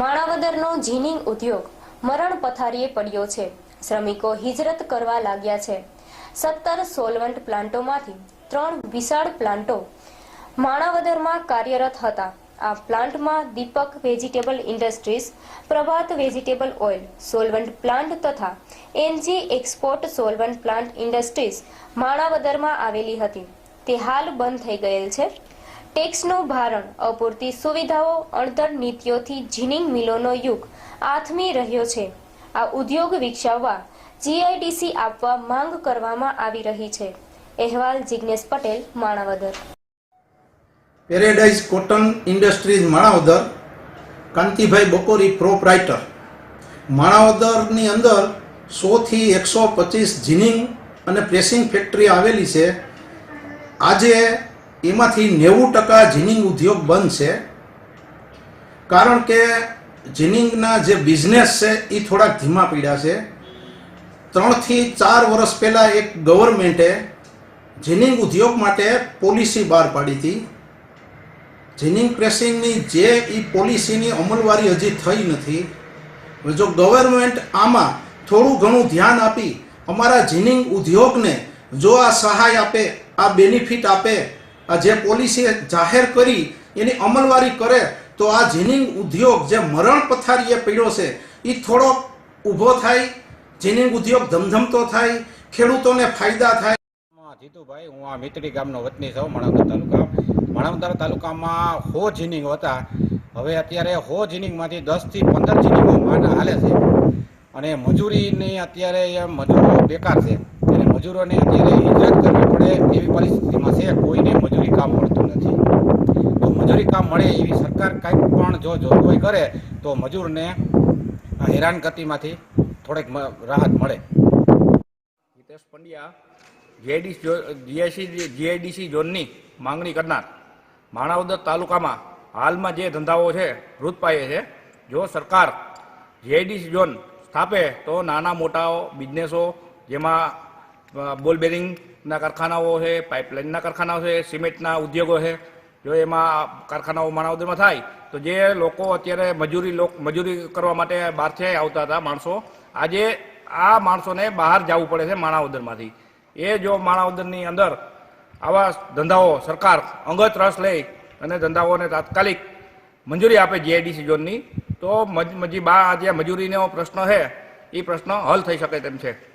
માણાવદરનો ginning ઉદ્યોગ મરણ પથારીએ પડ્યો છે. શ્રમિકો હિજરત કરવા લાગ્યા છે. સત્તર સોલવન્ટ પ્લાન્ટોમાંથી ત્રણ વિશાળ પ્લાન્ટો માણાવદરમાં કાર્યરત હતા. આ પ્લાન્ટમાં Deepak vegetable industries, Prabhat vegetable oil solvent plant તથા NG export solvent plant industries માણાવદરમાં આવેલી હતી. તે હાલ બંધ થઈ ગયેલ છે. ટેક્સનું ભારણ, અપૂરતી સુવિધાઓ, અણધર નીતિઓથી જીનિંગ મિલોનો યુગ આથમી રહ્યો છે. આ ઉદ્યોગ વિકસાવવા જીઆઈડીસી આપવા માંગ કરવામાં આવી રહી છે. અહેવાલ Jignesh Patel, Manavadar. Paradise cotton industries Manavadar, Kantibhai Bakori proprietor. માણાવદરની અંદર સોથી એકસો પચીસ જીનિંગ અને પ્રેસિંગ ફેક્ટરી આવેલી છે. આજે એમાંથી નેવું ટકા જીનિંગ ઉદ્યોગ બંધ છે. કારણ કે જીનિંગના જે બિઝનેસ છે એ થોડાક ધીમા પીડા છે. ત્રણથી ચાર વર્ષ પહેલાં એક ગવર્મેન્ટે જીનિંગ ઉદ્યોગ માટે પોલિસી બહાર પાડી હતી. જીનિંગ પ્રેસિંગની જે એ પોલિસીની અમલવારી હજી થઈ નથી. જો ગવર્મેન્ટ આમાં થોડું ઘણું ધ્યાન આપી અમારા જીનિંગ ઉદ્યોગને જો આ સહાય આપે, આ બેનિફિટ આપે જે પોલિસી જાહેર કરી, એની અમલવારી કરે, તો આ જીનિંગ ઉદ્યોગ જે મરણ પથારીએ પીડ્યો છે એ થોડોક ઊભો થાય, જીનિંગ ઉદ્યોગ ધમધમતો થાય, ખેડૂતોને ફાયદા થાય. જીતુભાઈ, હું આ મિત્રી ગામનો વતની છું, માણાવદર તાલુકા. માણાવદર તાલુકામાં હો જીનિંગ હતા. હવે અત્યારે હો જીનિંગમાંથી દસથી પંદર જીનિંગો માન હાલે છે. અને મજૂરીની અત્યારે એ મજૂરો બેકાર છે. મજૂરોને અત્યારે હિજરત કરવી પડે એવી પરિસ્થિતિમાં છે, કોઈને મજૂરી કામ મળતું નથી. તો મજૂરી કામ મળે એવી સરકાર કાંઈક પણ જો જોગવાઈ કરે, તો મજૂરને હેરાનગતિમાંથી થોડીક રાહત મળે. Hitesh Pandya, GIDC GIC, GIDC ઝોનની માંગણી કરનાર માણાવદર તાલુકામાં હાલમાં જે ધંધાઓ છે મૃતપાયે છે. જો સરકાર જીઆઈડીસી ઝોન સ્થાપે, તો નાના મોટાઓ બિઝનેસો જેમાં બોલ બેરિંગના કારખાનાઓ છે પાઇપલાઇનના કારખાનાઓ છે સિમેન્ટના ઉદ્યોગો છે જો એમાં કારખાનાઓ માણાવદરમાં થાય, તો જે લોકો અત્યારે મજૂરી મજૂરી કરવા માટે બહારથી આવતા હતા માણસો, આજે આ માણસોને બહાર જવું પડે છે માણાવદરમાંથી. એ જો માણાવદરની અંદર આવા ધંધાઓ સરકાર અંગત રસ લઈ અને ધંધાઓને તાત્કાલિક મંજૂરી આપે જીઆઈડીસી ઝોનની, તો મજી બા, જે મજૂરીનો પ્રશ્ન છે એ પ્રશ્ન હલ થઈ શકે તેમ છે.